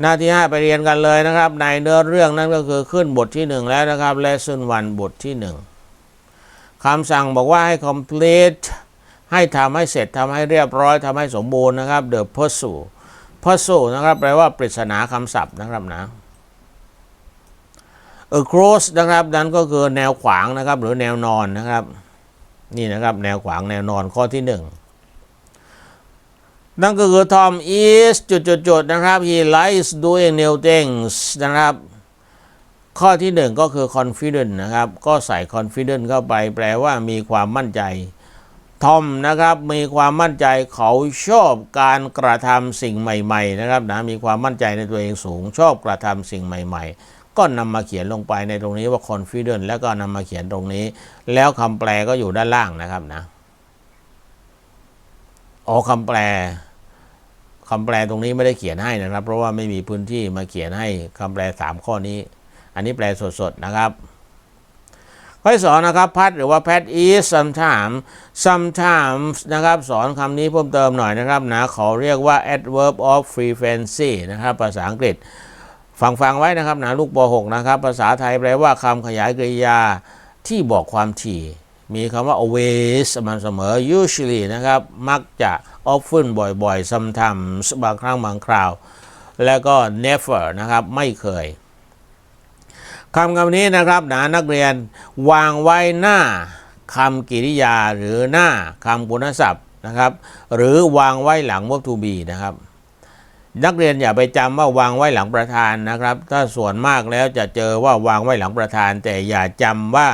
หน้าที่ 5 ไปเรียนกันเลยนะครับ ในเนื้อเรื่องนั้นก็คือขึ้นบทที่ 1 แล้วนะครับ lesson 1 บทที่ 1คำสั่งบอกว่าให้ complete ให้ทำให้เสร็จทำให้เรียบร้อยทำให้สมบูรณ์นะครับ the puzzle puzzle นะครับแปลว่าปริศนาคำศัพท์นะครับนะ across นะครับนั้นก็คือแนวขวางนะครับ หรือแนวนอนนะครับ นี่นะครับ แนวขวางแนวนอนข้อที่ 1 นั่นก็คือ Tom is จุดๆนะครับ he likes doing new things นะครับ ข้อที่1ก็คือ confident นะครับ ก็ใส่ confident เข้าไป แปลว่ามีความมั่นใจ ทอมนะครับ มีความมั่นใจเขาชอบการกระทำสิ่งใหม่ ๆ นะครับนะ มีความมั่นใจในตัวเองสูง ชอบกระทำสิ่งใหม่ ๆก็นำมาเขียนลงไปในตรงนี้ว่า confident แล้วก็นำมาเขียนตรงนี้ แล้วคำแปลก็อยู่ด้านล่างนะครับนะอ๋อคำแปล คำแปลตรงนี้ไม่ได้เขียนให้นะครับ เพราะว่าไม่มีพื้นที่มาเขียนให้คำแปล 3 ข้อนี้ อันนี้แปลสดๆนะครับข้อสองนะครับพัดหรือว่า pad is sometimes sometimes นะครับสอนคำนี้เพิ่มเติมหน่อยนะครับนะเขาเรียกว่า adverb of frequency นะครับภาษาอังกฤษ ฟังฟังไว้นะครับนะลูกป .6 นะครับ ภาษาไทยแปลว่าคำขยายกริยาที่บอกความถี่ มีคำว่า always ม่ำเสมอ usually นะครับ มักจะ often บ่อยๆ sometimes บางครั้งบางคราว แล้วก็ never นะครับ ไม่เคยคำคำนี้นะครับนะนักเรียนวางไว้หน้าคำกริยาหรือหน้าคำคุณศัพท์นะครับ หรือวางไว้หลัง verb to be นะครับ นักเรียนอย่าไปจำว่าวางไว้หลังประธานนะครับ ถ้าส่วนมากแล้วจะเจอว่าวางไว้หลังประธาน แต่อย่าจำว่า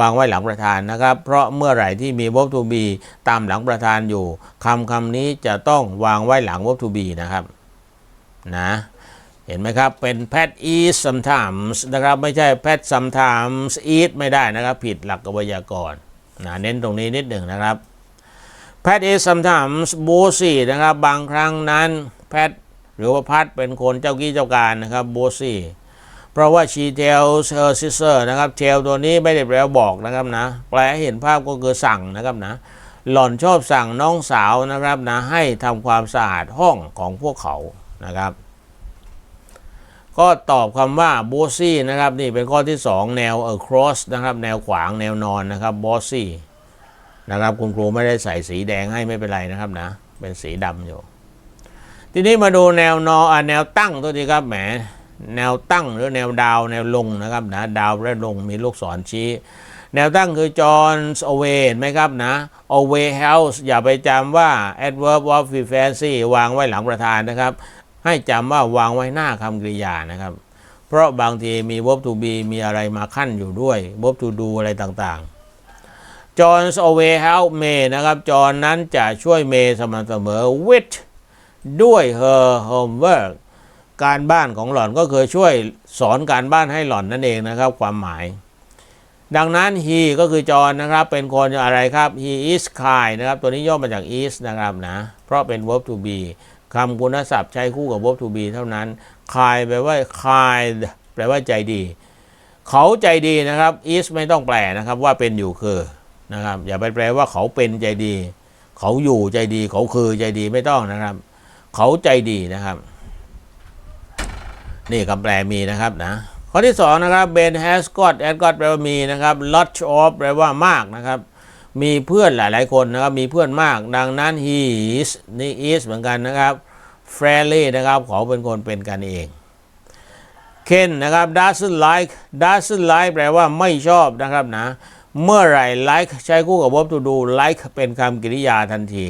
วางไว้หลังประธานนะครับ เพราะเมื่อไหร่ที่มี verb to be ตามหลังประธานอยู่คำคำนี้จะต้องวางไว้หลัง verb to be นะครับนะเห็นไหมครับ เป็น pet eat sometimes นะครับ ไม่ใช่ pet sometimes eat ไม่ได้นะครับ ผิดหลักไวยากรณ์นะเน้นตรงนี้นิดหนึ่งนะครับ pet is sometimes bossy นะครับ บางครั้งนั้น pet หรือว่าพัดเป็นคนเจ้ากี้เจ้าการนะครับ bossy เพราะว่า she tells her sister นะครับ tell ตัวนี้ไม่ได้แปลบอกนะครับนะ แปลให้เห็นภาพก็คือสั่งนะครับนะ หล่อนชอบสั่งน้องสาวนะครับนะ ให้ทำความสะอาดห้องของพวกเขานะครับ ก็ตอบคำว่า bossy นะครับ นี่เป็นข้อที่ 2 แนว across นะครับ แนวขวางแนวนอนนะครับ bossy นะครับ คุณครูไม่ได้ใส่สีแดงให้ไม่เป็นไรนะครับนะ เป็นสีดำอยู่ ทีนี้มาดูแนวนออะแนวตั้งตัวทีครับแหม แนวตั้งหรือแนวดาวแนวลงนะครับนะดาวและลงมีลูกศรชี้ แนวตั้งคือ John's away เห็นไหมครับนะ away house อย่าไปจำว่า adverb of frequency วางไว้หลังประธานนะครับ ให้จำว่าวางไว้หน้าคำกริยานะครับ เพราะบางทีมี verb to be มีอะไรมาขั้นอยู่ด้วย verb to do อะไรต่างๆ John's away help May นะครับจอห์นนั้นจะช่วยเมย์สม่ำเสมอ with ด้วย her homework การบ้านของหล่อนก็คือช่วยสอนการบ้านให้หล่อนนั่นเองนะครับ ความหมาย ดังนั้น he ก็คือจอนนะครับ เป็นคนอะไรครับ he is kind นะครับ ตัวนี้ย่อมาจาก is นะครับนะ เพราะเป็น verb to be คำคุณศัพท์ใช้คู่กับ verb to be เท่านั้น kind แปลว่า kind แปลว่าใจดี เขาใจดีนะครับ is ไม่ต้องแปลนะครับว่าเป็นอยู่คือนะครับอย่าไปแปลว่าเขาเป็นใจดี เขาอยู่ใจดี เขาคือใจดีไม่ต้องนะครับ เขาใจดีนะครับ นี่คำแปลมีนะครับนะข้อที่สองนะครับ Ben has got has got แปลว่ามีนะครับ lot of แปลว่ามากนะครับ มีเพื่อนหลาย ๆ คนนะครับ มีเพื่อนมาก ดังนั้น he is นี่ is เหมือนกันนะครับ friendly นะครับเขาเป็นคนเป็นกันเองเคนนะครับ doesn't like doesn't like แปลว่าไม่ชอบนะครับนะ เมื่อไร like ใช้คู่กับ verb to do like เป็นคำกริยาทันที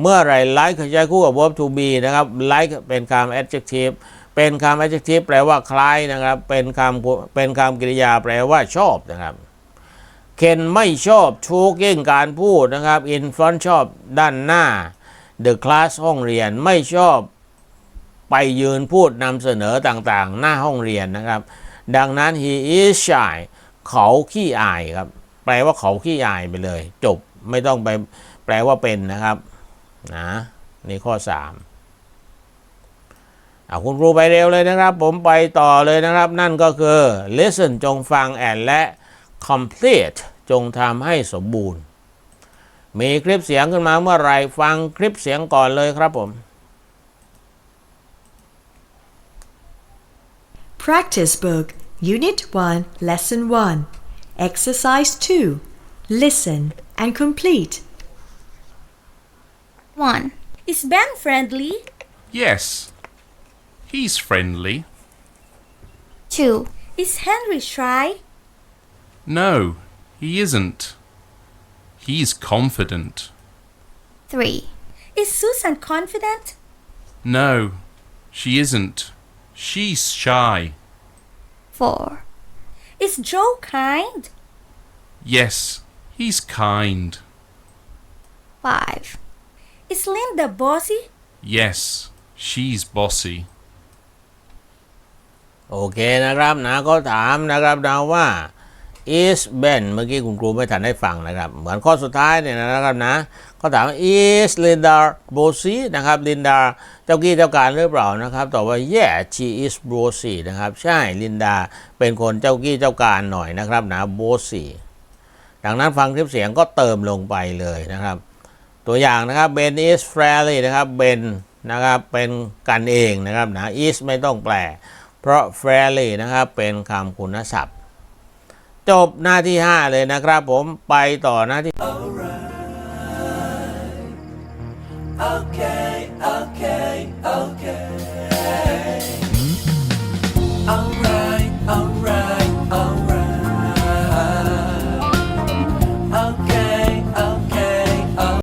เมื่อไร like ใช้คู่กับ verb to be นะครับ like เป็นคำ adjective เป็นคำ adjective แปลว่าคล้ายนะครับ เป็นคำเป็นคำกริยาแปลว่าชอบนะครับ เคนไม่ชอบ talking การพูดนะครับ in front ชอบด้านหน้า the class ห้องเรียนไม่ชอบไปยืนพูดนำเสนอต่างๆ หน้าห้องเรียนนะครับ ดังนั้น he is shy เขาขี้อายครับ แปลว่าเขาขี้อายไปเลย จบไม่ต้องไปแปลว่าเป็นนะครับนะนี่ข้อ 3 อาคุณครูไปเร็วเลยนะครับ ผมไปต่อเลยนะครับ นั่นก็คือ listen จงฟัง and และ complete จงทำให้สมบูรณ์ มีคลิปเสียงขึ้นมาเมื่อไหรฟังคลิปเสียงก่อนเลยครับผม Practice Book, Unit 1, Lesson 1. Exercise 2. Listen and complete. 1. Is Ben friendly? Yes. He's friendly. 2. Is Henry shy? No, he isn't. He's confident. 3. Is Susan confident? No, she isn't. She's shy. 4. Is Joe kind? Yes, he's kind. 5. Is Linda bossy? Yes, she's bossy. โอเคนะครับนะก็ถามนะครับนะว่า is Ben เมื่อกี้คุณครูไม่ทันได้ฟังนะครับ เหมือนข้อสุดท้ายเนี่ยนะครับนะเขาถามว่า is Linda bossy นะครับ Linda เจ้ากี้เจ้าการหรือเปล่านะครับตอบว่า yeah she is bossy นะครับ ใช่ลินดาเป็นคนเจ้ากี้เจ้าการหน่อยนะครับนะ bossy ดังนั้นฟังคลิปเสียงก็เติมลงไปเลยนะครับ ตัวอย่างนะครับ Ben is friendly นะครับ Ben นะครับเป็นกันเองนะครับนะ is ไม่ต้องแปล เพราะ fairly นะครับเป็นคำคุณศัพท์ จบหน้าที่ 5 เลยนะครับผมไปต่อหน้าที่ okay, okay, okay.